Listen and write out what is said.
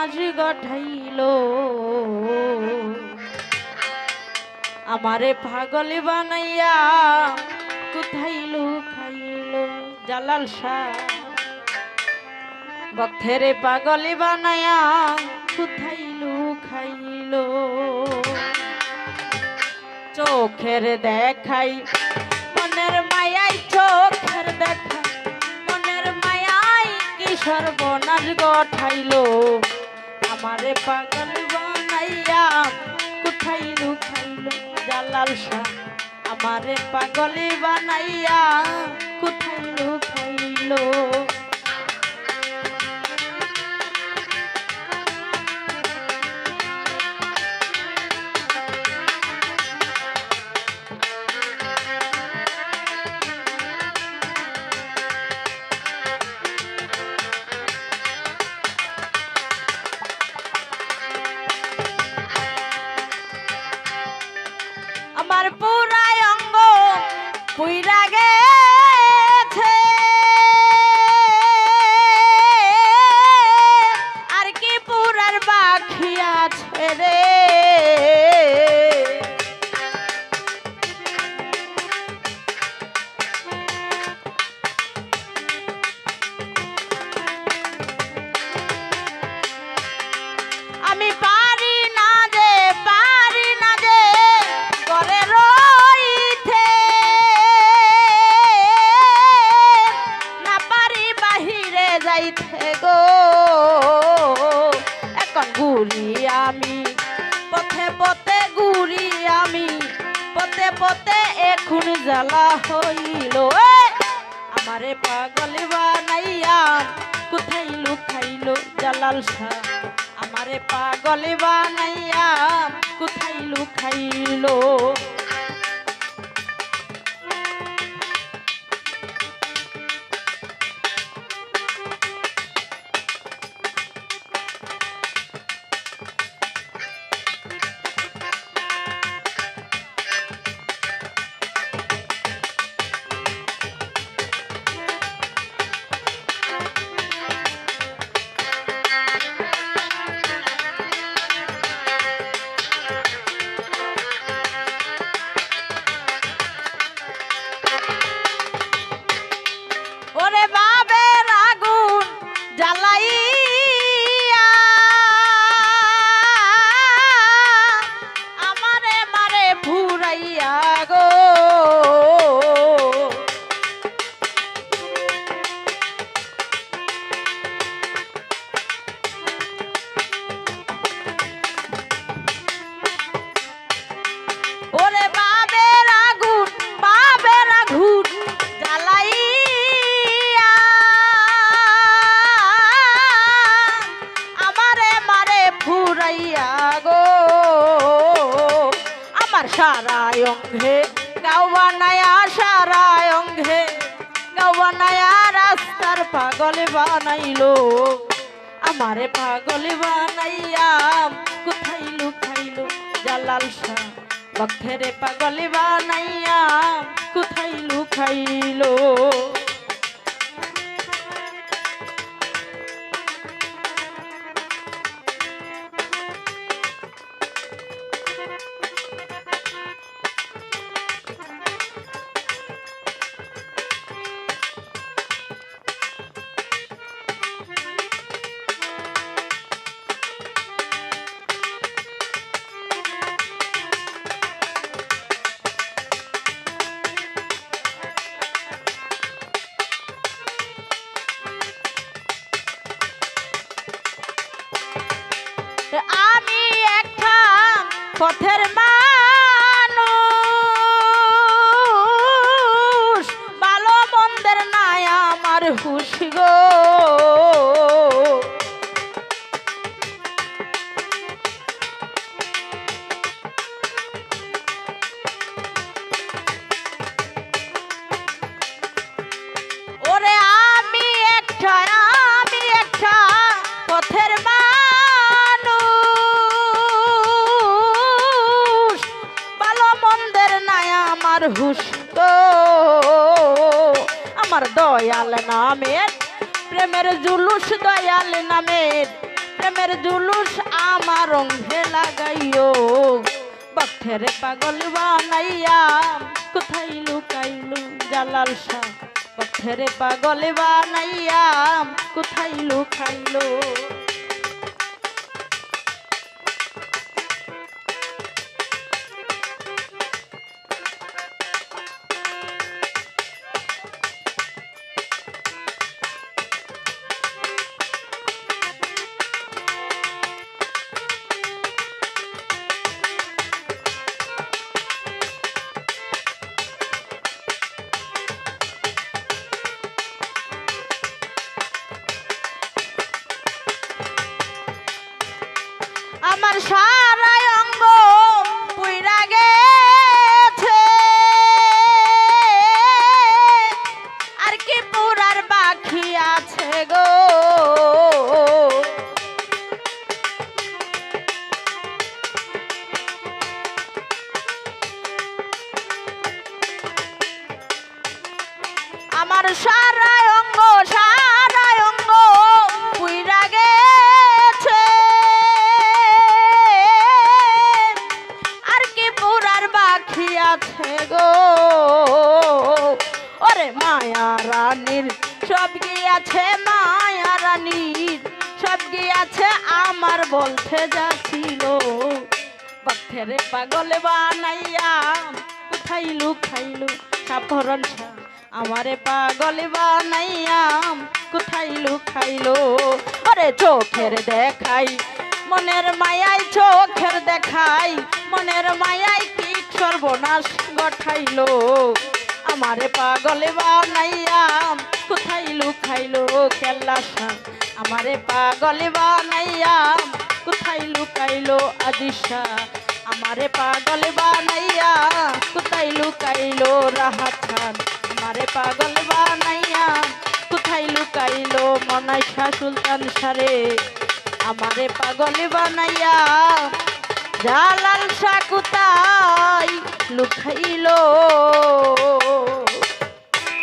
বনাজ গঠাইল। আমারে পাগল বানাইয়া কোথায় লুকাইল জালাল শাহ? ভক্তেরে পাগল বানাইয়া কোথায় লুকাইল? চোখের দেখাই, মনের মায়াই চোখের দেখাই, মনের মায়াই কি সর্বনাশ গঠাইল? আমারে পাগল বানাইয়া কোথায় লুকাইল জালাল শাহ? আমারে পাগল বানাইয়া কোথায় লুকাইল? আমার পুরাই অঙ্গ পুইরা পথে ঘুরি আমি, পথে পথে এখন জ্বালা হইল! আমারে পাগল বানাইয়া কোথায় লুকাইল জালাল শাহ আমারে পাগল বানাইয়া ফুরাইয়া গো। আমার সারায় অঙ্গে গাও বানায়া সারায় অঙ্গে গাও বানায়া রাস্তার পাগল বানাইলো। আমারে পাগল বানাইয়া কোথায় লুকাইলো? জালাল শাহ ভক্তেরে পাগল বানাইয়া কোথায় লুকাইলো? পথের দয়াল নামের, প্রেমের জুলুস দয়াল নামের, প্রেমের জুলুস আমার অঙ্গে লাগাইও। বক্ষের পাগল বানাইয়া কোথায় লুকাইলু জালাল শাহ? বক্ষের পাগল বানাইয়া কোথায় লুকাইলো? আমার সারা সব গিয়াছে মায়া রানীর, সব গিয়াছে আমার বলতে যাচ্ছিল বক্ষেরে পাগল বানাইয়া কোথায় লুকাইলু শাহ আমারে পাগল বানাইয়া কোথায় লুকাইলো আরে চোখের দেখাই, মনের মায়াই চোখের দেখাই, মনের মায়াই কি সর্বনাশ গঠাইলো আমারে পাগল বানাইয়া আমারে পাগল বানাইয়া কোথায় লুকাইলো আদিশা? আমারে পাগল বানাইয়া কোথায় লুকাইলো রাহাত খান আমারে পাগল বানাইয়া কোথায় লুকাইলো মনাইশা সুলতান সারে? আমারে পাগল বানাইয়া জালাল কোথায় লুকাইলো?